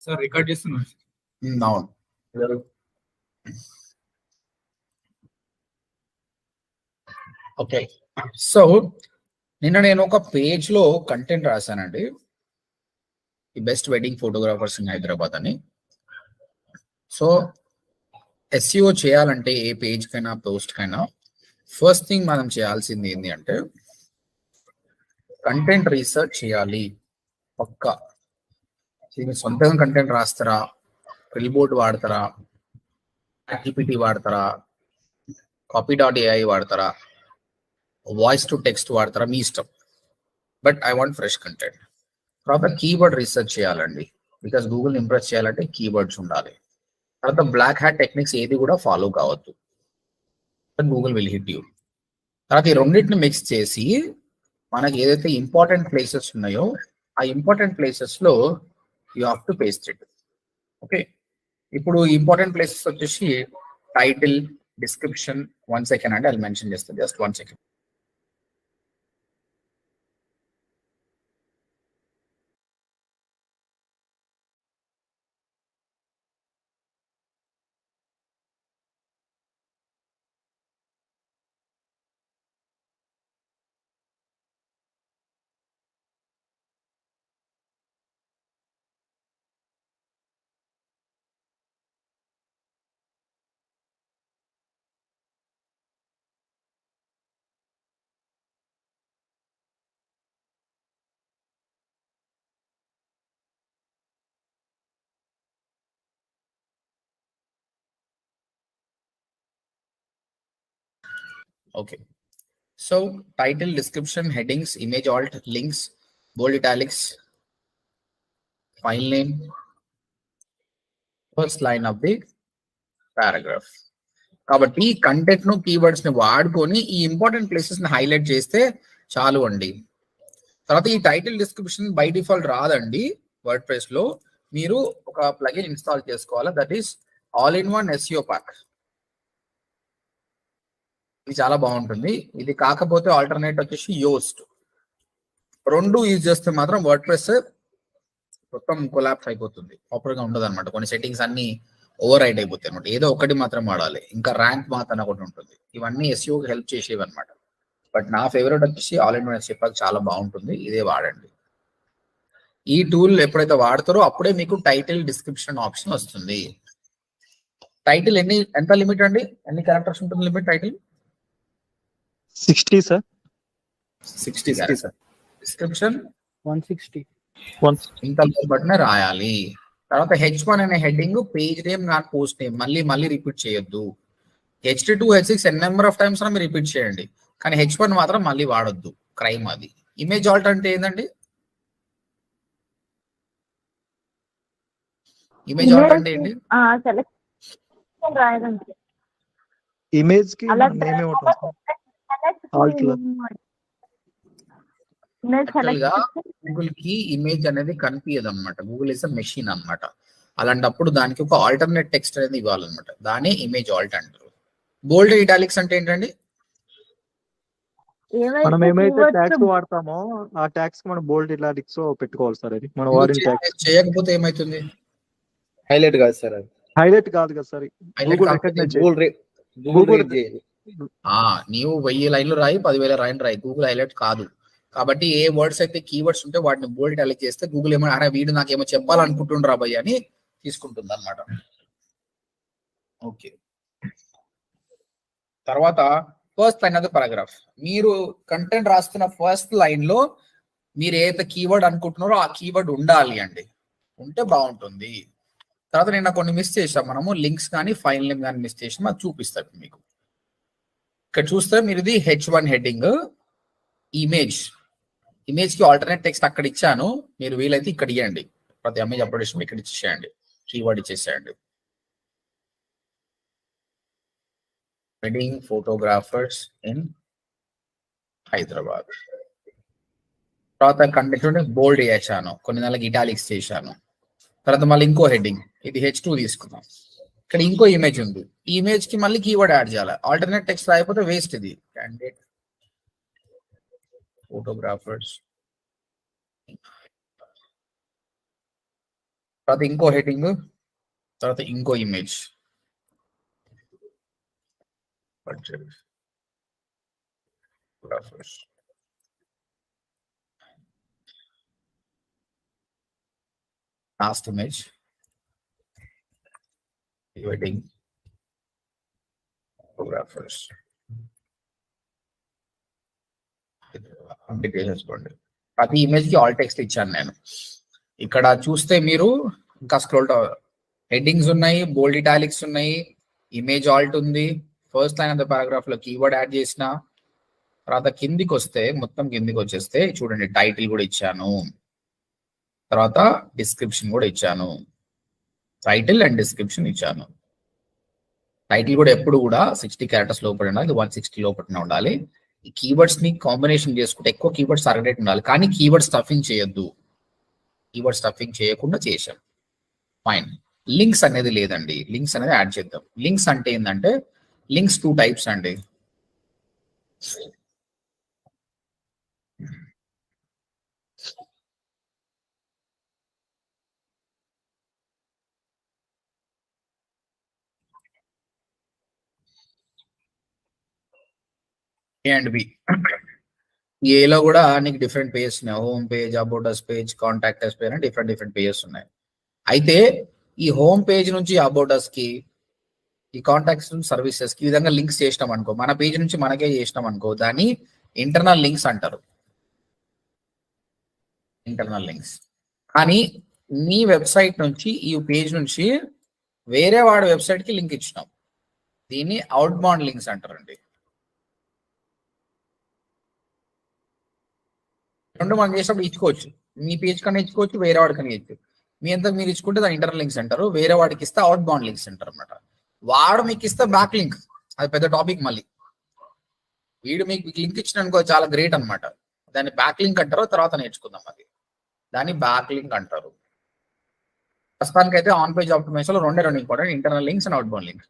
Sir record చేస్తున్నాను అవును. Okay. So నిన్న నేను ఒక పేజ్లో కంటెంట్ రాశానండి. ఈ best wedding photographers in Hyderabad అని. సో ఎస్ఈఓ చేయాలంటే ఏ పేజ్ కైనా పోస్ట్ కైనా ఫస్ట్ థింగ్ మనం చేయాల్సింది ఏంటి అంటే కంటెంట్ రీసెర్చ్ చేయాలి. పక్కా. మీరు సొంతంగా కంటెంట్ రాస్తారా? ప్రిల్ బోర్డ్ వాడతారా? జీపీటీ వాడతారా? కాపీ డాట్ ఏఐ వాడతారా? వాయిస్ టు టెక్స్ట్ వాడతారా? మీ ఇష్టం. But I want fresh content తర్వాత కీవర్డ్ రీసెర్చ్ చేయాలండి. బికాస్ గూగుల్ ఇంప్రెస్ చేయాలంటే కీవర్డ్స్ ఉండాలి. తర్వాత బ్లాక్ హ్యాట్ టెక్నిక్స్ ఏది కూడా ఫాలో కావద్దు. గూగుల్ విల్ హిట్ యూ తర్వాత ఈ రెండింటిని మిక్స్ చేసి మనకి ఏదైతే ఇంపార్టెంట్ ప్లేసెస్ ఉన్నాయో ఆ ఇంపార్టెంట్ ప్లేసెస్లో you have to paste it. Okay? ఇప్పుడు ఇంపార్టెంట్ ప్లేసెస్ వచ్చేసి టైటిల్ డిస్క్రిప్షన్ వన్ సెకండ్ అంటే అది మెన్షన్ చేస్తాను just one second. Okay so title description headings, image alt links bold italics file name first line of the paragraph కాబట్టి కంటెంట్ను కీవర్డ్స్ని వాడుకొని ఈ important ప్లేసెస్ని highlight చేస్తే చాలు అండి. తర్వాత ఈ టైటిల్ డిస్క్రిప్షన్ బై డిఫాల్ట్ రాదండి వర్డ్ ప్రెస్లో. మీరు ఒక ప్లగిన్ ఇన్స్టాల్ చేసుకోవాలి? That is all in one SEO pack ఇది చాలా బాగుంటుంది. ఇది కాకపోతే ఆల్టర్నేట్ వచ్చేసి యోస్ట్ రెండు యూజ్ చేస్తే మాత్రం వర్డ్ ప్రెస్ మొత్తం కొలాప్స్ అయిపోతుంది. ప్రాపర్గా ఉండదు అనమాట కొన్ని సెట్టింగ్స్ అన్ని ఓవర్ రైడ్ అయిపోతాయి అనమాట ఏదో ఒకటి మాత్రం వాడాలి. ఇంకా ర్యాంక్ మాత్రం ఒకటి ఉంటుంది. ఇవన్నీ ఎస్యూకి హెల్ప్ చేసేవి అనమాట బట్ నా ఫేవరెట్ వచ్చేసి ఆల్ ఇన్ వన్ చెప్పాక చాలా బాగుంటుంది. ఇదే వాడండి. ఈ టూల్ ఎప్పుడైతే వాడతారో అప్పుడే మీకు టైటిల్ డిస్క్రిప్షన్ ఆప్షన్ వస్తుంది. టైటిల్ ఎన్ని ఎంత లిమిట్ అండి? ఎన్ని క్యారెక్టర్స్ ఉంటుంది limit title sixty sir. Sixty sir. Description one sixty. One ఇంత బట్నే రాయాలి. తర్వాత హెచ్ వన్ అనే heading page name not post name మళ్ళీ మళ్ళీ రిపీట్ చేయొద్దు. H two H six N number of times మీరు రిపీట్ చేయండి. కానీ హెచ్ వన్ మాత్రం మళ్ళీ వాడొద్దు. క్రైమ్ అది. ఇమేజ్ ఆల్ట్ అంటే ఏంటండి ఇమేజ్ ఆల్ట్ అంటే ఏంటి? ఇమేజ్కి నేమ్ గూగుల్కి ఇమేజ్ అనేది కనిపించదు అనమాట గూగుల్ ఇస్ అ మెషిన్ అన్నమాట. అలాంటప్పుడు దానికి ఒక ఆల్టర్నేట్ టెక్స్ట్ అనేది ఇవ్వాలన్నమాట. దాన్ని ఇమేజ్ ఆల్ట్ అంటారు. బోల్డ్ ఇటాలిక్స్ అంటే ఏంటండి? మనం ఏమైతే ట్యాక్స్ వాడతామో ఆ ట్యాక్స్ మనం బోల్డ్ ఇలాటిక్స్ పెట్టుకోవాలి సార్ అది. మనం వాడిన ట్యాక్స్ చేయకపోతే ఏమైతుంది? హైలైట్ కాదు సార్ అది. హైలైట్ కాదు కదా సార్. గూగుల్ గూగుల్ ఆ నీవు వెయ్యి లైన్లు రాయి పదివేల లైన్లు రాయి. గూగుల్ హైలైట్ కాదు. కాబట్టి ఏ వర్డ్స్ అయితే కీవర్డ్స్ ఉంటే వాటిని బోల్డ్ ఇటాలిక్ చేస్తే గూగుల్ ఏమో అరే వీడు నాకేమో చెప్పాలనుకుంటుండ్రా భయ్య అని తీసుకుంటుంది అనమాట ఓకే. తర్వాత first line of the paragraph మీరు కంటెంట్ రాస్తున్న ఫస్ట్ లైన్లో మీరు ఏదైతే కీవర్డ్ అనుకుంటున్నారో ఆ కీవర్డ్ ఉండాలి అండి. ఉంటే బాగుంటుంది. తర్వాత నిన్న కొన్ని మిస్ చేసాం మనము లింక్స్ కానీ ఫైల్ నేమ్ కానీ మిస్ చేసాం అది చూపిస్తాను మీకు. ఇక్కడ చూస్తే మీరు ఇది హెచ్ వన్ హెడ్డింగ్ ఇమేజ్ ఇమేజ్కి ఆల్టర్నేట్ టెక్స్ట్ అక్కడ ఇచ్చాను. మీరు వీలైతే ఇక్కడ ఇవ్వండి ప్రతి ఇమేజ్ అప్లోడేషన్ ఇక్కడ ఇచ్చేసేయండి. కీవర్డ్ ఇచ్చేసేయండి. వెడ్డింగ్ ఫోటోగ్రాఫర్స్ ఇన్ హైదరాబాద్ తర్వాత కంటెంట్ బోల్డ్ చేశాను కొన్ని నెలలకు ఇటాలిక్స్ చేశాను. తర్వాత మళ్ళీ ఇంకో హెడ్డింగ్ ఇది హెచ్ టూ తీసుకున్నాం ఇక్కడ ఇంకో ఇమేజ్ ఉంది. ఈ ఇమేజ్కి మళ్ళీ కీవర్డ్ యాడ్ చేయాలి. ఆల్టర్నేట్ టెక్స్ట్ రాయకపోతే వేస్ట్ ఇది. క్యాండిడేట్ ఫోటోగ్రాఫర్స్ తర్వాత ఇంకో హెడ్డింగ్ తర్వాత ఇంకో image last image wedding photographers. ప్రతి ఇమేజ్కి ఆల్ టెక్స్ట్ ఇచ్చాను నేను. ఇక్కడ చూస్తే మీరు ఇంకా స్క్రోల్ హెడ్డింగ్స్ ఉన్నాయి బోల్డ్ ఇటాలిక్స్ ఉన్నాయి ఇమేజ్ ఆల్ట్ ఉంది. ఫస్ట్ లైన్ ఆఫ్ ద పారాగ్రాఫ్లో కీవర్డ్ యాడ్ చేసిన. తర్వాత కిందికి వస్తే మొత్తం కిందికి వచ్చేస్తే చూడండి టైటిల్ కూడా ఇచ్చాను. తర్వాత డిస్క్రిప్షన్ కూడా ఇచ్చాను. టైటిల్ అండ్ డిస్క్రిప్షన్ ఇచ్చాను. టైటిల్ కూడా ఎప్పుడు కూడా సిక్స్టీ క్యారెక్టర్స్ లోపల ఉండాలి. వన్ సిక్స్టీ లోపల ఉండాలి. ఈ కీవర్డ్స్ని కాంబినేషన్ చేసుకుంటే ఎక్కువ కీవర్డ్స్ టార్గెట్ ఉండాలి. కానీ కీవర్డ్ స్టఫింగ్ చేయొద్దు. కీవర్డ్ స్టఫింగ్ చేయకుండా చేశాం. ఫైన్ లింక్స్ అనేది లేదండి. లింక్స్ అనేది యాడ్ చేద్దాం. లింక్స్ అంటే ఏంటంటే లింక్స్ టూ టైప్స్ అండి. ఏ అండ్ బి ఏలో కూడా నీకు డిఫరెంట్ పేజెస్ ఉన్నాయి. Home page about us page contact us page అని డిఫరెంట్ డిఫరెంట్ పేజెస్ ఉన్నాయి. అయితే ఈ హోమ్ పేజ్ నుంచి అబౌటస్కి ఈ కాంటాక్ట్స్ సర్వీసెస్కి విధంగా లింక్స్ చేసినాం అనుకో మన పేజ్ నుంచి మనకే చేసినాం అనుకో దాన్ని ఇంటర్నల్ లింక్స్ అంటారు. ఇంటర్నల్ లింక్స్ కానీ నీ వెబ్సైట్ నుంచి ఈ పేజ్ నుంచి వేరే వాడి వెబ్సైట్కి లింక్ ఇచ్చినాం. దీన్ని అవుట్ బాండ్ లింక్స్ అంటారండి. రెండు మనం చేసినప్పుడు ఇచ్చుకోవచ్చు. మీ పేజ్ కన్నా ఇచ్చుకోవచ్చు వేరే వాడికన్నా ఇచ్చు. మీ అంతా మీరు ఇచ్చుకుంటే దాని ఇంటర్ లింక్స్ అంటారు. వేరే వాడికి ఇస్తే అవుట్ బౌండ్ లింక్స్ అంటారు అనమాట వాడు మీకు ఇస్తే బ్యాక్ లింక్ అది పెద్ద టాపిక్ మళ్ళీ. వీడు మీకు లింక్ ఇచ్చిన అనుకో చాలా గ్రేట్ అన్నమాట. దాన్ని బ్యాక్ లింక్ అంటారు తర్వాత నేర్చుకుందాం అది. దాన్ని బ్యాక్ లింక్ అంటారు. ప్రస్తుతానికి అయితే ఆన్ పేజ్ ఆప్టిమైజేషన్లో రెండే రెండు important internal links and outbound links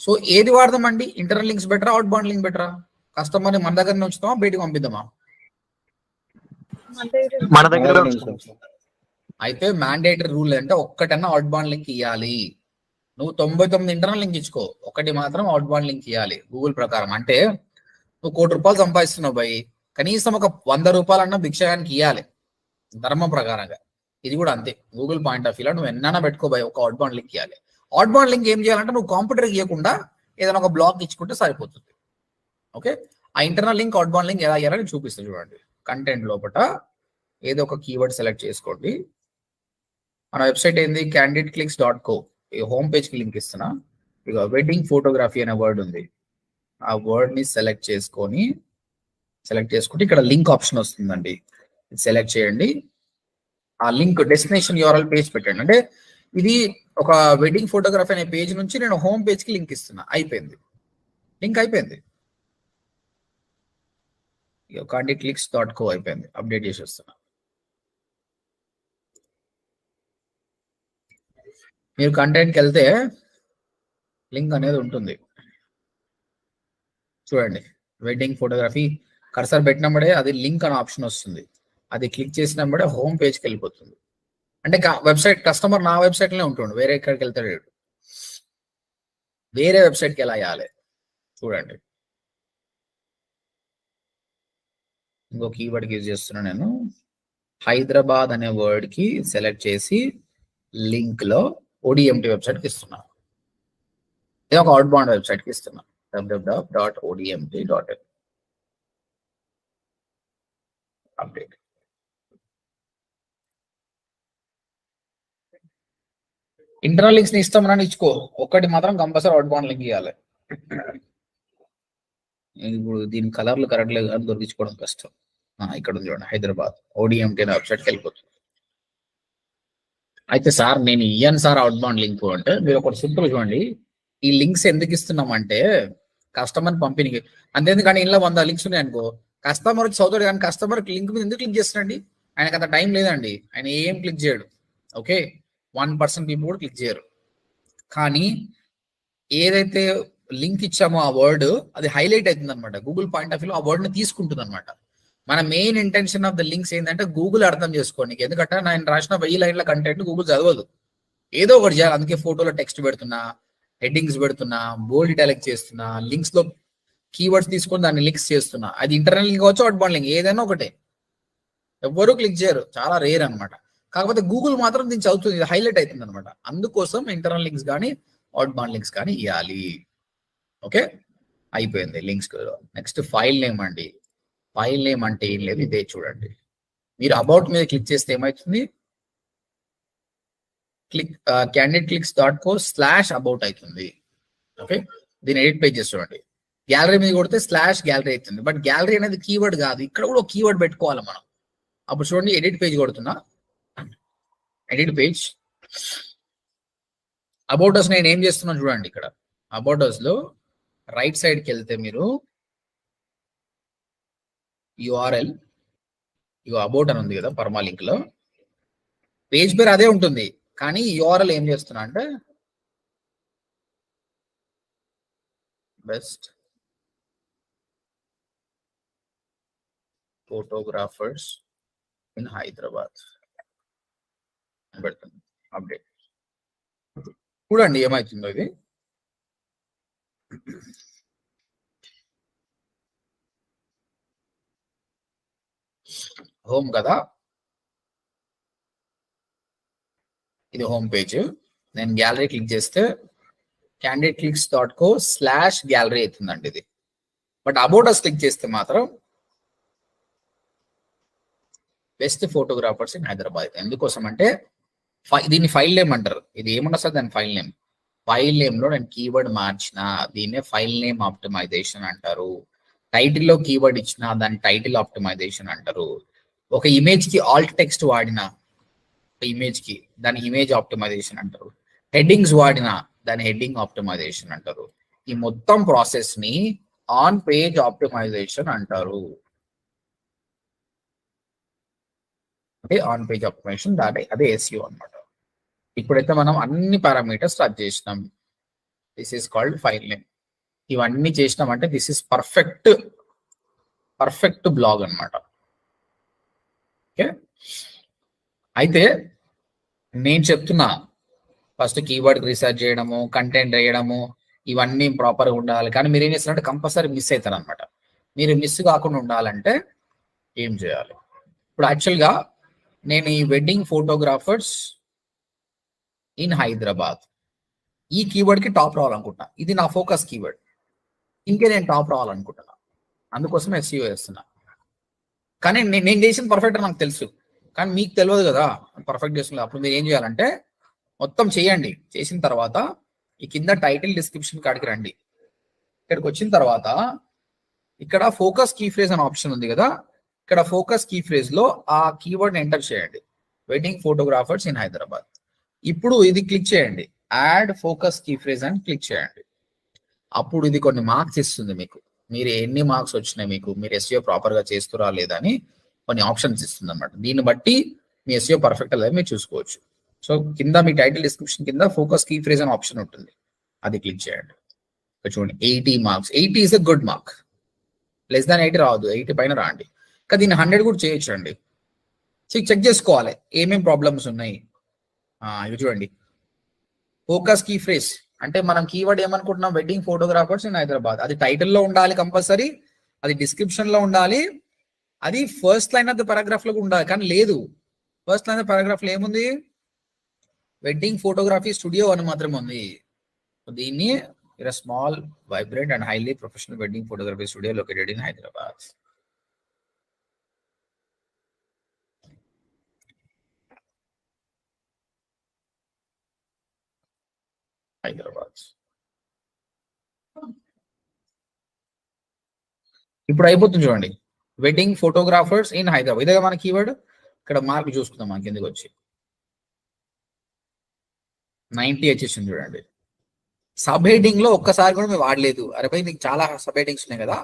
so ఏది వాడదామండి ఇంటర్నల్ లింక్స్ బెటరా అవుట్ బౌండ్ లింక్ బెటరా కస్టమర్ని మన దగ్గర ఉంచుతామా? బయటికి పంపిద్దామా? మన దగ్గర అయితే మ్యాండేటరీ రూల్ అంటే ఒక్కటన్నా అవుట్ బాండ్ లింక్ ఇవ్వాలి నువ్వు తొంభై తొమ్మిది ఇంటర్నల్ లింక్ ఇచ్చుకో. ఒకటి మాత్రం అవుట్ బాండ్ లింక్ ఇవ్వాలి గూగుల్ ప్రకారం. అంటే నువ్వు కోటి రూపాయలు సంపాదిస్తున్నావు భయ్ కనీసం ఒక వంద రూపాయలన్నా భిక్షగానికి ఇవ్వాలి ధర్మం ప్రకారంగా. ఇది కూడా అంతే. గూగుల్ పాయింట్ ఆఫ్ వ్యూలో నువ్వు ఎన్నైనా పెట్టుకో భయ్ ఒక అవుట్ బాండ్ లింక్ ఇవ్వాలి అవుట్ బాండ్ లింక్ ఏం చేయాలంటే నువ్వు కాంప్యూటర్ ఇవ్వకుండా ఏదైనా ఒక బ్లాక్ ఇచ్చుకుంటే సరిపోతుంది. ఓకే ఆ internal link outbound link ఎలా ఇవ్వాలని చూపిస్తుంది చూడండి. కంటెంట్ లోపల ఏదో ఒక కీవర్డ్ సెలెక్ట్ చేసుకోండి. మన వెబ్సైట్ ఏంది? క్యాండిడేట్ క్లిక్స్ డాట్ కో ఈ హోమ్ పేజ్కి లింక్ ఇస్తున్నా. ఇక వెడ్డింగ్ ఫోటోగ్రఫీ అనే వర్డ్ ఉంది. ఆ వర్డ్ని సెలెక్ట్ చేసుకొని సెలెక్ట్ చేసుకుంటే ఇక్కడ లింక్ ఆప్షన్ వస్తుందండి. సెలెక్ట్ చేయండి. ఆ లింక్ డెస్టినేషన్ యూఆర్ఎల్ పేజ్ పెట్టండి. అంటే ఇది ఒక వెడ్డింగ్ ఫోటోగ్రఫీ అనే పేజ్ నుంచి నేను హోమ్ పేజ్కి లింక్ ఇస్తున్నా. అయిపోయింది. లింక్ అయిపోయింది. కాంటాక్ట్ క్లిక్స్ డాట్ కో అయిపోయింది. అప్డేట్ చేసి వస్తున్నా మీరు కంటెంట్కి వెళ్తే లింక్ అనేది ఉంటుంది. చూడండి వెడ్డింగ్ ఫోటోగ్రఫీ. కర్సర్ పెట్టినప్పుడే అది లింక్ అనే ఆప్షన్ వస్తుంది. అది క్లిక్ చేసినప్పుడే హోమ్ పేజ్కి వెళ్ళిపోతుంది. అంటే వెబ్సైట్ కస్టమర్ నా వెబ్సైట్లోనే ఉంటుండు. వేరే ఎక్కడికి వెళ్తాడు వేరే వెబ్సైట్కి ఎలా చేయాలి చూడండి. ఇంకో కీవర్డ్ యూజ్ చేస్తున్నా నేను. హైదరాబాద్ అనే వర్డ్కి సెలెక్ట్ చేసి లింక్లో ఓడిఎంటి వెబ్సైట్కి ఇస్తున్నా. ఇది ఒక అవుట్ బాండ్ వెబ్సైట్కి ఇస్తున్నా. W W dot ODMT dot in update internal లింక్స్ని ఇస్తామని ఇచ్చుకో ఒక్కటి మాత్రం కంపల్సరీ అవుట్ బాండ్ లింక్ ఇవ్వాలి ఇప్పుడు దీని కలర్లు కరెక్ట్ లేదు కానీ దొరికించుకోవడం కష్టం. ఇక్కడ ఉంది చూడండి హైదరాబాద్. ఓడిఎంటీ వెబ్సైట్కి వెళ్ళిపోతుంది. అయితే సార్ నేను ఇయ్యను సార్ అవుట్ బౌండ్ లింక్ అంటే మీరు ఒకటి సింపుల్ చూడండి. ఈ లింక్స్ ఎందుకు ఇస్తున్నామంటే కస్టమర్ పంపిణీకి అంతేందుకంటే ఇంట్లో వంద లింక్స్ ఉన్నాయి అనుకో. కస్టమర్ వచ్చి చదువుతాడు కానీ కస్టమర్ లింక్ మీద ఎందుకు క్లిక్ చేస్తాడండి ఆయనకు అంత టైం లేదండి. ఆయన ఏం క్లిక్ చేయడు. ఓకే? వన్ పర్సెంట్ పీపుల్ కూడా క్లిక్ చేయరు. కానీ ఏదైతే లింక్ ఇచ్చామో ఆ వర్డ్ అది హైలైట్ అవుతుంది అనమాట గూగుల్ పాయింట్ ఆఫ్ వ్యూ ఆ వర్డ్ని తీసుకుంటుంది అనమాట మన main intention of the links ఏంటంటే గూగుల్ అర్థం చేసుకోండి ఎందుకంటే నేను రాసిన వెయ్యి లైన్ల కంటెంట్ గూగుల్ చదవదు. ఏదో ఒకటి చేయాలి. అందుకే ఫోటోలో టెక్స్ట్ పెడుతున్నా హెడ్డింగ్స్ పెడుతున్నా బోల్డ్ ఇటాలిక్ చేస్తున్నా లింక్స్లో కీవర్డ్స్ తీసుకొని దాన్ని లింక్స్ చేస్తున్నా. అది ఇంటర్నల్ లింక్ కావచ్చు అవుట్ బాండ్ లింక్ ఏదైనా ఒకటే. ఎవ్వరూ క్లిక్ చేయరు. చాలా రేర్ అనమాట కాకపోతే గూగుల్ మాత్రం దీన్ని చదువుతుంది. ఇది హైలైట్ అవుతుంది అనమాట అందుకోసం ఇంటర్నల్ లింక్స్ కానీ అవుట్ బాండ్ లింక్స్ కానీ ఇవ్వాలి ఓకే? అయిపోయింది లింక్స్ నెక్స్ట్ ఫైల్ నేమ్ అండి. ఫైల్ నేమ్ అంటే ఏం లేదు ఇదే చూడండి. మీరు అబౌట్ మీద క్లిక్ చేస్తే ఏమవుతుంది? Click candidate clicks dot co slash about అవుతుంది. ఓకే? దీని ఎడిట్ పేజెస్ చూడండి. గ్యాలరీ మీద కొడితే స్లాష్ గ్యాలరీ అవుతుంది. బట్ గ్యాలరీ అనేది కీవర్డ్ కాదు. ఇక్కడ కూడా కీవర్డ్ పెట్టుకోవాలి మనం. అప్పుడు చూడండి ఎడిట్ పేజ్ కొడుతున్నా. Edit page. అబౌట్ అస్ నేను ఏం చేస్తున్నాను చూడండి ఇక్కడ. అబౌట్ అస్లో రైట్ సైడ్కి వెళ్తే మీరు యుఆర్ఎల్ ఇగో అబౌట్ అని ఉంది కదా పర్మా లో పేజ్ పేరు అదే ఉంటుంది. కానీ యుఆర్ఎల్ ఏం చేస్తున్నా అంటే బెస్ట్ ఫోటోగ్రాఫర్స్ ఇన్ హైదరాబాద్. పెడుతుంది అప్డేట్. చూడండి ఏమవుతుందో ఇది. హోమ్ కదా? ఇది హోమ్ పేజ్. నేను గ్యాలరీ క్లిక్ చేస్తే candidate clicks dot co slash gallery అవుతుందండి ఇది. బట్ అబౌట్ క్లిక్ చేస్తే మాత్రం బెస్ట్ ఫోటోగ్రాఫర్స్ ఇన్ హైదరాబాద్ ఎందుకోసం అంటే దీన్ని ఫైల్ నేమ్ అంటారు. ఇది ఏమన్నా సార్ దాని ఫైల్ నేమ్ ఫైల్ నేమ్లో నేను కీవర్డ్ మార్చిన దీన్నే ఫైల్ నేమ్ ఆప్టిమైజేషన్ అంటారు. టైటిల్లో కీవర్డ్ ఇచ్చిన దాని టైటిల్ ఆప్టిమైజేషన్ అంటారు. ఒక ఇమేజ్కి ఆల్ట్ టెక్స్ట్ వాడిన ఇమేజ్కి దాని ఇమేజ్ ఆప్టిమైజేషన్ అంటారు. హెడ్డింగ్స్ వాడిన దాని హెడ్డింగ్ ఆప్టిమైజేషన్ అంటారు. ఈ మొత్తం ప్రాసెస్ని ఆన్ పేజ్ ఆప్టిమైజేషన్ అంటారు. అంటే ఆన్ పేజ్ ఆప్టిమైజేషన్ దాని అదే ఎస్యూ అన్నమాట. ఇప్పుడైతే మనం అన్ని పారామీటర్స్ స్టార్ట్ చేసినాం. This is called file name ఇవన్నీ చేసినామంటే this is perfect perfect blog అన్నమాట. ఓకే అయితే నేను చెప్తున్నా ఫస్ట్ కీవర్డ్ రీసెర్చ్ చేయడము కంటెంట్ వేయడము ఇవన్నీ ప్రాపర్గా ఉండాలి. కానీ మీరు ఏం చేస్తారంటే కంపల్సరీ మిస్ అవుతారు అనమాట మీరు మిస్ కాకుండా ఉండాలంటే ఏం చేయాలి? ఇప్పుడు యాక్చువల్గా నేను ఈ వెడ్డింగ్ ఫోటోగ్రాఫర్స్ ఇన్ హైదరాబాద్. ఈ కీవర్డ్కి టాప్ రావాలనుకుంటున్నా ఇది నా ఫోకస్ కీవర్డ్. ఇంకే నేను టాప్ రావాలనుకుంటున్నా అందుకోసం ఎస్సీఓ చేస్తున్నా. కానీ నేను చేసిన పర్ఫెక్ట్ నాకు తెలుసు. కానీ మీకు తెలియదు కదా. పర్ఫెక్ట్ చేస్తున్నా. అప్పుడు మీరు ఏం చేయాలంటే మొత్తం చేయండి. చేసిన తర్వాత ఈ కింద టైటిల్ డిస్క్రిప్షన్ కాడికి రండి. ఇక్కడికి వచ్చిన తర్వాత ఇక్కడ ఫోకస్ కీ ఫ్రేజ్ అనే ఆప్షన్ ఉంది కదా. ఇక్కడ ఫోకస్ కీ ఫ్రేజ్లో ఆ కీవర్డ్ ఎంటర్ చేయండి. Wedding photographers in Hyderabad. ఇప్పుడు ఇది క్లిక్ చేయండి. యాడ్ ఫోకస్ కీ ఫ్రేజ్ అని క్లిక్ చేయండి. అప్పుడు ఇది కొన్ని మార్క్స్ ఇస్తుంది మీకు. మీరు ఎన్ని మార్క్స్ వచ్చినాయి మీకు? మీరు ఎస్ఈఓ ప్రాపర్గా చేస్తురా లేదా అని కొన్ని ఆప్షన్స్ ఇస్తుంది అనమాట దీన్ని బట్టి మీ ఎస్ఈఓ పర్ఫెక్ట్ లేదా మీరు చూసుకోవచ్చు. సో కింద మీ టైటిల్ డిస్క్రిప్షన్ కింద ఫోకస్ కీ ఫ్రేజ్ అని ఆప్షన్ ఉంటుంది. అది క్లిక్ చేయండి. చూడండి. Eighty marks eighty is a good mark less than eighty రావద్దు ఎయిటీ పైన రాండి. ఇంకా దీన్ని హండ్రెడ్ కూడా చేయొచ్చు అండి చెక్ చేసుకోవాలి. ఏమేమి ప్రాబ్లమ్స్ ఉన్నాయి? ఇవి చూడండి. ఫోకస్ కీ ఫ్రేజ్ అంటే మనం కీవర్డ్ ఏమనుకుంటున్నాం? వెడ్డింగ్ ఫోటోగ్రాఫర్స్ ఇన్ హైదరాబాద్ అది టైటిల్లో ఉండాలి కంపల్సరీ అది డిస్క్రిప్షన్లో ఉండాలి. అది ఫస్ట్ లైన్ ఆఫ్ ద పారాగ్రాఫ్లో ఉండాలి. కానీ లేదు. ఫస్ట్ లైన్ ఆఫ్ పారాగ్రాఫ్లో ఏముంది? వెడ్డింగ్ ఫోటోగ్రఫీ స్టూడియో అని మాత్రం ఉంది. దీన్ని small vibrant and highly professional wedding photography studio located in Hyderabad Hyderabad ఇప్పుడు అయిపోతుంది చూడండి. వెడ్డింగ్ ఫోటోగ్రాఫర్స్ ఇన్ హైదరాబాద్ ఇదే మన కీవర్డ్ ఇక్కడ మార్క్ చూసుకుందాం మనకి ఎందుకు వచ్చి. నైన్టీ వచ్చేసింది చూడండి. సబ్ హెడింగ్లో ఒక్కసారి కూడా మేము వాడలేదు. అరే భయ్ నీకు చాలా సబ్ హెడింగ్స్ ఉన్నాయి కదా.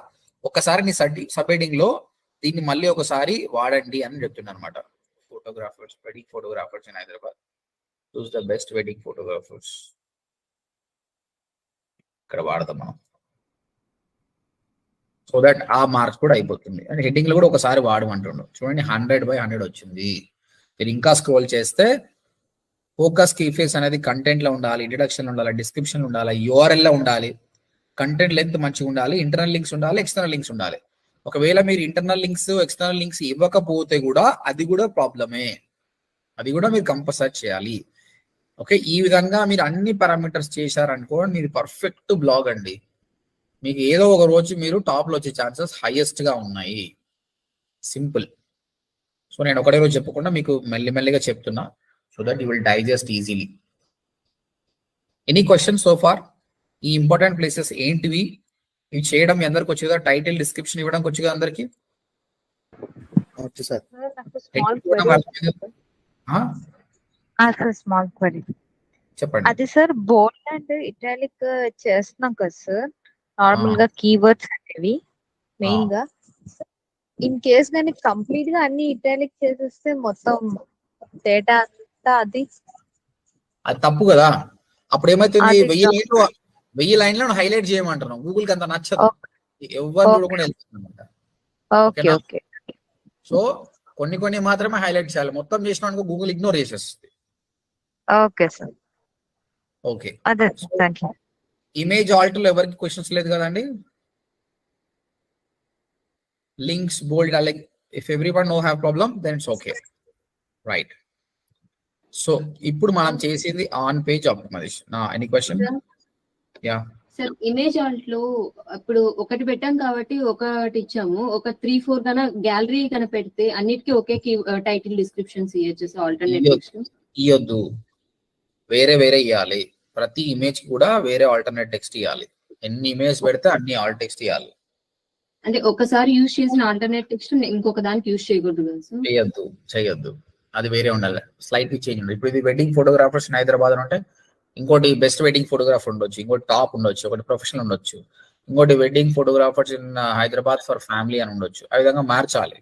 ఒక్కసారి నీ సబ్ హెడింగ్లో దీన్ని మళ్ళీ ఒకసారి వాడండి అని చెప్తున్నా అనమాట photographers wedding photographers in Hyderabad choose the best wedding photographers ఇక్కడ వాడదాం మనం. సో దట్ ఆ మార్క్స్ కూడా అయిపోతుంది. అండ్ హెడ్డింగ్లు కూడా ఒకసారి వాడమంటుండు. చూడండి హండ్రెడ్ బై హండ్రెడ్ వచ్చింది. మీరు ఇంకా స్క్రోల్ చేస్తే ఫోకస్ కీ ఫేస్ అనేది కంటెంట్లో ఉండాలి ఇంట్రడక్షన్ ఉండాలి డిస్క్రిప్షన్ ఉండాలి యూఆర్ఎల్లో లో ఉండాలి కంటెంట్ లెంత్ మంచిగా ఉండాలి ఇంటర్నల్ లింక్స్ ఉండాలి ఎక్స్టర్నల్ లింక్స్ ఉండాలి. ఒకవేళ మీరు ఇంటర్నల్ లింక్స్ ఎక్స్టర్నల్ లింక్స్ ఇవ్వకపోతే కూడా అది కూడా ప్రాబ్లమే అది కూడా మీరు కంపల్సరీ చేయాలి. ఓకే? ఈ విధంగా మీరు అన్ని పారామీటర్స్ చేశారనుకో మీరు పర్ఫెక్ట్ బ్లాగ్ అండి. మీకు ఏదో ఒక రోజు మీరు టాప్లో వచ్చే ఛాన్సెస్ హైయెస్ట్గా ఉన్నాయి. సింపుల్ సో నేను ఒకటే రోజు చెప్పకుండా మీకు మెల్లిమెల్లిగా చెప్తున్నా. So that you will digest easily any question so far ఈ ఇంపార్టెంట్ ప్లేసెస్ ఏంటివి? ఇవి చేయడం మీ అందరికి వచ్చేదా టైటిల్ డిస్క్రిప్షన్ ఇవ్వడానికి వచ్చేదా అందరికి? ఓకే సార్ స్మాల్ ఇవ్వడం అర్థమైందా? ఆ? సార్ స్మాల్ క్వరీ చెప్పండి. అది సార్ బోల్డ్ అండ్ ఇటాలిక్ చేస్తున్నాం కదా సార్. నార్మల్గా కీవర్డ్స్ అనేవి మెయిన్గా. ఇన్ కేస్ కానీ కంప్లీట్గా అన్ని ఇటాలిక్ చేసేస్తే మొత్తం డేటా అంతా అది. అది తప్పు కదా. అప్పుడు ఏమైతుంది? వెయ్యి. లైన్లు వెయ్యి లైన్లను హైలైట్ చేయమంటున్నాం. గూగుల్కి అంత నచ్చదు. ఎవరు. చూడకుండా వెళ్తుంది అనమాట ఓకే? ఓకే. సో కొన్ని కొన్ని మాత్రమే హైలైట్ చేయాలి. మొత్తం చేసిన గూగుల్ ఇగ్నోర్ చేసేస్తుంది. Okay sir. ఓకే. అదే థ్యాంక్ యూ ఇమేజ్ ఆల్ట్లో ఎవరికి క్వశ్చన్స్ లేదు కదండి? Links bold like if every one no have problem then it's okay right so ఇప్పుడు మనం చేసేది on page optimization any question yeah sir image ఆల్ట్లో ఇప్పుడు ఒకటి పెట్టాం కాబట్టి ఒకటి ఇచ్చాము. ఒక త్రీ ఫోర్ కన్నా గ్యాలరీ కన పెడితే అన్నిటికీ ఒకే టైటిల్ డిస్క్రిప్షన్స్ ఇవ్వచ్చు సార్ ఆల్టర్నేట్ ఇయ్యొచ్చు. ఇవ్వద్దు వేరే వేరే ఇవ్వాలి ప్రతి ఇమేజ్ కూడా వేరే ఆల్టర్నేట్ టెక్స్ట్ ఇవ్వాలి ఎన్ని ఇమేజ్ పెడితే అన్ని ఆల్ టెక్స్ట్ ఇవ్వాలి అంటే ఒకసారి యూజ్ చేసిన ఆల్టర్నేట్ టెక్స్ట్ ఇంకొక దానికి యూజ్ చేయకూడదు చేయొద్దు చేయొద్దు. అది వేరే ఉండాలి. స్లైట్ చేంజ్ ఉండాలి. ఇప్పుడు ఇది వెడ్డింగ్ ఫోటోగ్రాఫర్స్ హైదరాబాద్ ఉంటే ఇంకోటి బెస్ట్ వెడ్డింగ్ ఫోటోగ్రాఫర్ ఉండొచ్చు ఇంకోటి టాప్ ఉండొచ్చు ఒకటి ప్రొఫెషనల్ ఉండొచ్చు. ఇంకోటి wedding photographers in Hyderabad for family అని ఉండొచ్చు. ఆ విధంగా మార్చాలి.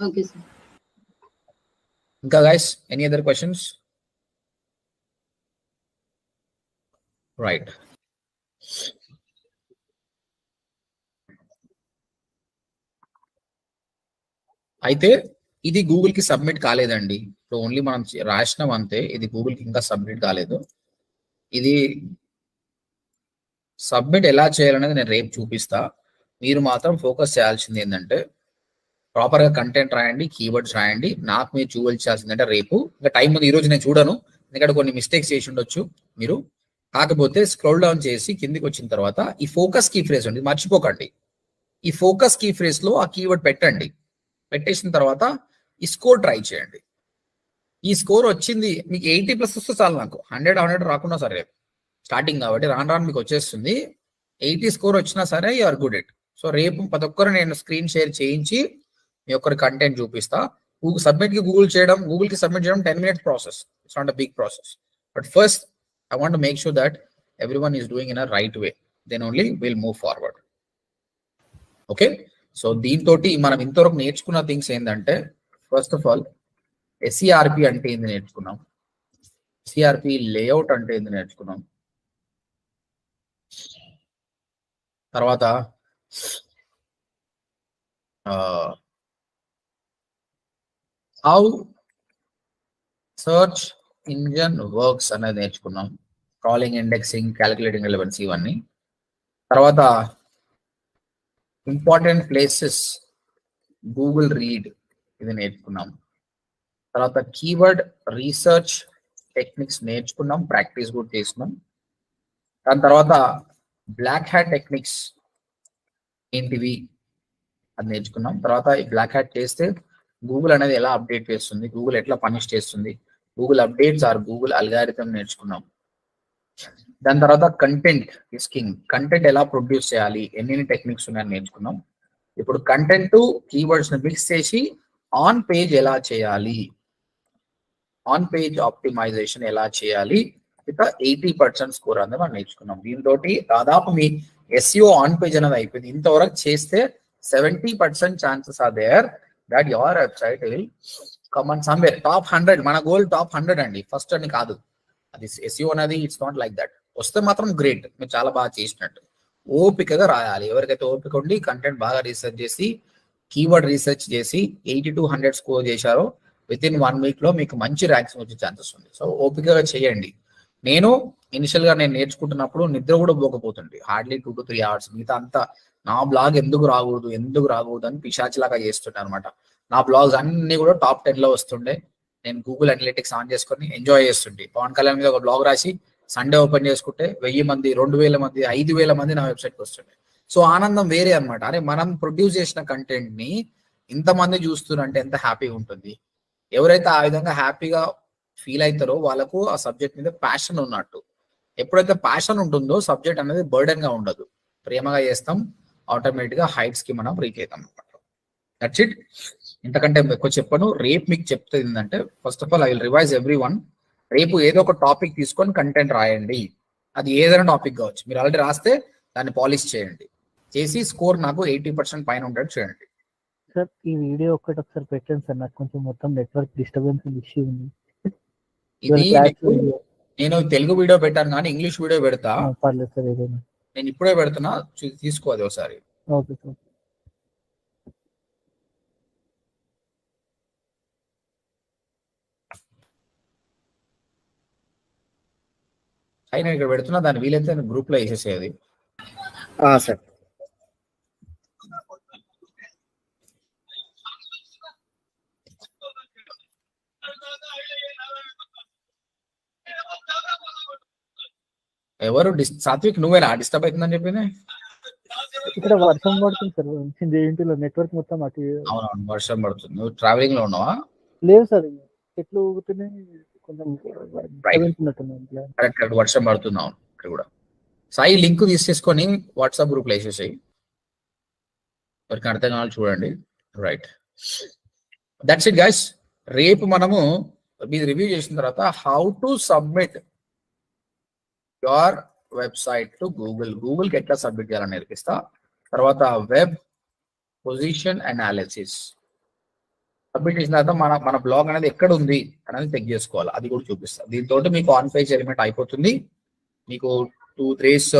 Okay sir. ఇంకా guys any other questions right అయితే ఇది గూగుల్కి సబ్మిట్ కాలేదండి. ఇప్పుడు ఓన్లీ మనం రాసినాం అంతే. ఇది గూగుల్కి ఇంకా సబ్మిట్ కాలేదు. ఇది సబ్మిట్ ఎలా చేయాలనేది నేను రేపు చూపిస్తా. మీరు మాత్రం ఫోకస్ చేయాల్సింది ఏంటంటే ప్రాపర్గా కంటెంట్ రాయండి కీవర్డ్స్ రాయండి. నాకు మీరు చూపించాల్సిందంటే రేపు. ఇంకా టైం ఉంది. ఈ రోజు నేను చూడను. ఎందుకంటే కొన్ని మిస్టేక్స్ చేసి ఉండొచ్చు మీరు. కాకపోతే స్క్రోల్ డౌన్ చేసి కిందికి వచ్చిన తర్వాత ఈ ఫోకస్ కీ ఫ్రేజ్ ఉంది మర్చిపోకండి. ఈ ఫోకస్ కీ ఫ్రేజ్లో ఆ కీవర్డ్ పెట్టండి. పెట్టేసిన తర్వాత ఈ స్కోర్ ట్రై చేయండి. ఈ స్కోర్ వచ్చింది మీకు ఎయిటీ ప్లస్ వస్తే చాలు నాకు. హండ్రెడ్ హండ్రెడ్ రాకుండా సరే. స్టార్టింగ్ కాబట్టి రాను రాను మీకు వచ్చేస్తుంది. ఎయిటీ స్కోర్ వచ్చినా సరే you are good at so రేపు ప్రతి ఒక్కరు నేను స్క్రీన్ షేర్ చేయించి మీ ఒక్కరి కంటెంట్ చూపిస్తా. గూగుల్ సబ్మిట్కి గూగుల్ చేయడం గూగుల్కి సబ్మిట్ చేయడం ten minutes process. It's not a big process. But first I want make sure that every one is doing in a right way then only will move forward okay so దీంతో మనం ఇంతవరకు నేర్చుకున్న things ఏంటంటే first of all SERP అంటే ఏంది నేర్చుకున్నాం? SERP layout అంటే ఏంది నేర్చుకున్నాం? తర్వాత హౌ సర్చ్ ఇంజన్ వర్క్స్ అనేది నేర్చుకున్నాం. కాలింగ్ ఇండెక్సింగ్ క్యాలిక్యులేటింగ్ రిలవెన్స్ ఇవన్నీ. తర్వాత ఇంపార్టెంట్ ప్లేసెస్ గూగుల్ రీడ్ ఇది నేర్చుకున్నాం. తర్వాత కీవర్డ్ రీసెర్చ్ టెక్నిక్స్ నేర్చుకున్నాం ప్రాక్టీస్ కూడా చేసుకున్నాం దాని తర్వాత బ్లాక్ హ్యాట్ టెక్నిక్స్ ఏంటివి అది నేర్చుకున్నాం. తర్వాత ఈ బ్లాక్ హ్యాట్ చేస్తే గూగుల్ అనేది ఎలా అప్డేట్ చేస్తుంది గూగుల్ ఎట్లా పనిష్ చేస్తుంది Google updates or Google algorithm నేర్చుకున్నాం. దాని తర్వాత కంటెంట్ ఇస్ కింగ్ కంటెంట్ ఎలా ప్రొడ్యూస్ చేయాలి? ఎన్ని టెక్నిక్స్ ఉన్నాయని నేర్చుకున్నాం. ఇప్పుడు కంటెంట్ కీవర్డ్స్ని మిక్స్ చేసి ఆన్ పేజ్ ఎలా చేయాలి? ఆన్ పేజ్ ఆప్టిమైజేషన్ ఎలా చేయాలి? ఇక ఎయిటీ పర్సెంట్ స్కోర్ అనేది మనం నేర్చుకున్నాం. దీంతో దాదాపు మీ ఎస్ఈఓ ఆన్ పేజ్ అనేది అయిపోయింది. ఇంతవరకు చేస్తే seventy percent chances are there that your website will come on somewhere top hundred మన గోల్ టాప్ హండ్రెడ్ అండి. ఫస్ట్ అని కాదు. అది ఎస్యూ అనేది ఇట్స్ నాట్ లైక్ దట్ వస్తే మాత్రం గ్రేట్ మీరు చాలా బాగా చేసినట్టు. ఓపికగా రాయాలి. ఎవరికైతే ఓపిక ఉండి కంటెంట్ బాగా రీసెర్చ్ చేసి కీవర్డ్ రీసెర్చ్ చేసి ఎయిటీ టు హండ్రెడ్ స్కోర్ చేశారో విత్ ఇన్ వన్ వీక్లో మీకు మంచి ర్యాంక్స్ వచ్చే ఛాన్సెస్ ఉంది. సో ఓపికగా చేయండి. నేను ఇనిషియల్గా నేను నేర్చుకుంటున్నప్పుడు నిద్ర కూడా పోకపోతుంది hardly two to three hours మిగతా అంతా నా బ్లాగ్ ఎందుకు రాకూడదు ఎందుకు రాకూడదు అని పిశాచిలాగా చేస్తుంటా అనమాట నా బ్లాగ్స్ అన్ని కూడా టాప్ టెన్లో వస్తుండే. నేను గూగుల్ అనలిటిక్స్ ఆన్ చేసుకొని ఎంజాయ్ చేస్తుండే. పవన్ కళ్యాణ్ మీద ఒక బ్లాగ్ రాసి సండే ఓపెన్ చేసుకుంటే వెయ్యి మంది రెండు వేల మంది ఐదు వేల మంది నా వెబ్సైట్కి వస్తుండే. సో ఆనందం వేరే అన్నమాట. అరే మనం ప్రొడ్యూస్ చేసిన కంటెంట్ని ఇంతమంది చూస్తున్నారంటే ఎంత హ్యాపీగా ఉంటుంది. ఎవరైతే ఆ విధంగా హ్యాపీగా ఫీల్ అవుతారో వాళ్ళకు ఆ సబ్జెక్ట్ మీద ప్యాషన్ ఉన్నట్టు. ఎప్పుడైతే ప్యాషన్ ఉంటుందో సబ్జెక్ట్ అనేది బర్డెన్గా ఉండదు. ప్రేమగా చేస్తాం ఆటోమేటిక్గా హైట్స్కి మనం రీచ్ అవుతాం అనమాట దట్స్ ఇట్ ఇంతకంటే ఎక్కువ చెప్పను. రేపు మీకు చెప్తుంది ఏంటంటే first of all I will revise every one రేపు ఏదో ఒక టాపిక్ తీసుకొని కంటెంట్ రాయండి. అది ఏదైనా టాపిక్ కావచ్చు. మీరు ఆల్రెడీ రాస్తే దాన్ని పాలిష్ చేయండి. చేసి స్కోర్ నాకు ఎయిటీ పర్సెంట్ పైన ఉండేది చేయండి. సార్ ఈ వీడియో ఒక్కటి ఒకసారి పెట్టండి సార్. నాకు కొంచెం మొత్తం నెట్వర్క్ డిస్టర్బెన్స్ ఇష్యూ ఉంది. ఇది. నేను తెలుగు వీడియో పెట్టాను కానీ ఇంగ్లీష్ వీడియో పెడతా. పర్లేదు సార్ ఏదైనా. నేను ఇప్పుడే పెడుతున్నా. చూ- తీసుకో అది ఒకసారి. Okay sir. అయినా ఇక్కడ పెడుతున్నా దాన్ని వీలైతే గ్రూప్లో వేసేసేది సార్. ఎవరు సాత్విక్ నువ్వేనా? డిస్టర్బ్ అవుతుందని చెప్పింది? ఇక్కడ వర్షం పడుతుంది సార్. జేఎన్టీలో నెట్వర్క్ మొత్తం అటు అవునవును వర్షం పడుతుంది. నువ్వు ట్రావెలింగ్లో ఉన్నావా? లేదు సార్ చెట్లు ఊగుతున్నాయి. కరెక్ట్ కరెక్ట్ వర్షం పడుతుంది అవును ఇక్కడ కూడా. సాయి లింక్ తీసేసుకొని వాట్సాప్ గ్రూప్లో వేసేసాయి. ఎవరికి అర్థం కావాలి చూడండి. రైట్ దట్స్ ఇట్ గైస్ రేపు మనము మీది రివ్యూ చేసిన తర్వాత how to submit your website to Google గూగుల్కి ఎట్లా సబ్మిట్ చేయాలని నేర్పిస్తా. తర్వాత వెబ్ పొజిషన్ అనాలిసిస్ సబ్మిట్ చేసిన తర్వాత మన మన బ్లాగ్ అనేది ఎక్కడ ఉంది అనేది చెక్ చేసుకోవాలి. అది కూడా చూపిస్తాను దీంతో మీకు ఆన్ పేజ్ ఎలిమెంట్ అయిపోతుంది. మీకు టూ త్రీస్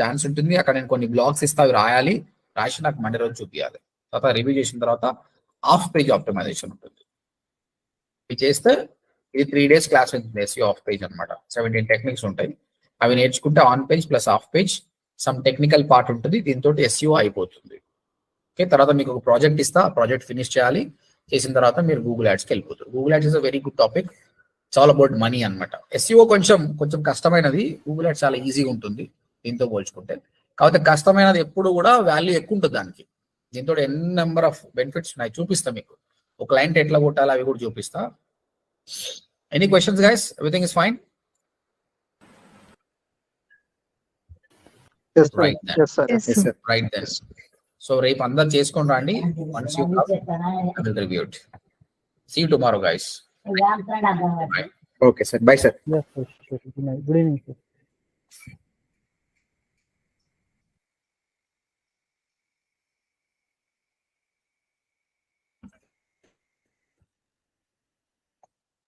ఛాన్స్ ఉంటుంది. అక్కడ నేను కొన్ని బ్లాగ్స్ ఇస్తా అవి రాయాలి. రాసి నాకు మండే రోజు చూపించాలి తర్వాత రివ్యూ చేసిన తర్వాత ఆఫ్ పేజ్ ఆప్టిమైజేషన్ ఉంటుంది. ఇది చేస్తే ఇది త్రీ డేస్ క్లాస్ ఉంటుంది ఎస్యూ ఆఫ్ పేజ్ అనమాట సెవెంటీన్ టెక్నిక్స్ ఉంటాయి. అవి నేర్చుకుంటే on page plus off page some technical part ఉంటుంది. దీంతో ఎస్యూ అయిపోతుంది. ఓకే తర్వాత మీకు ఒక ప్రాజెక్ట్ ఇస్తా. ప్రాజెక్ట్ ఫినిష్ చేయాలి. చేసిన తర్వాత మీరు గూగుల్ యాడ్స్కి వెళ్ళిపోతారు. Google ads is a very good topic చాలా అబౌట్ మనీ అనమాట ఎస్ఈఓ కొంచెం కొంచెం కష్టమైనది. గూగుల్ యాడ్స్ చాలా ఈజీగా ఉంటుంది. దీంతో పోల్చుకుంటే. కాకపోతే కష్టమైనది ఎప్పుడు కూడా వాల్యూ ఎక్కువ ఉంటుంది దానికి. దీంతో ఎన్ నెంబర్ ఆఫ్ బెనిఫిట్స్ ఉన్నాయి. చూపిస్తా మీకు. ఒక క్లయింట్ ఎట్లా కొట్టాలి అవి కూడా చూపిస్తా. Any questions guys everything is fine right then so రేపు అందరు చేసుకొని రండి. Once you reviewed see tomorrow guys okay sir bye sir Yes, sir, sure,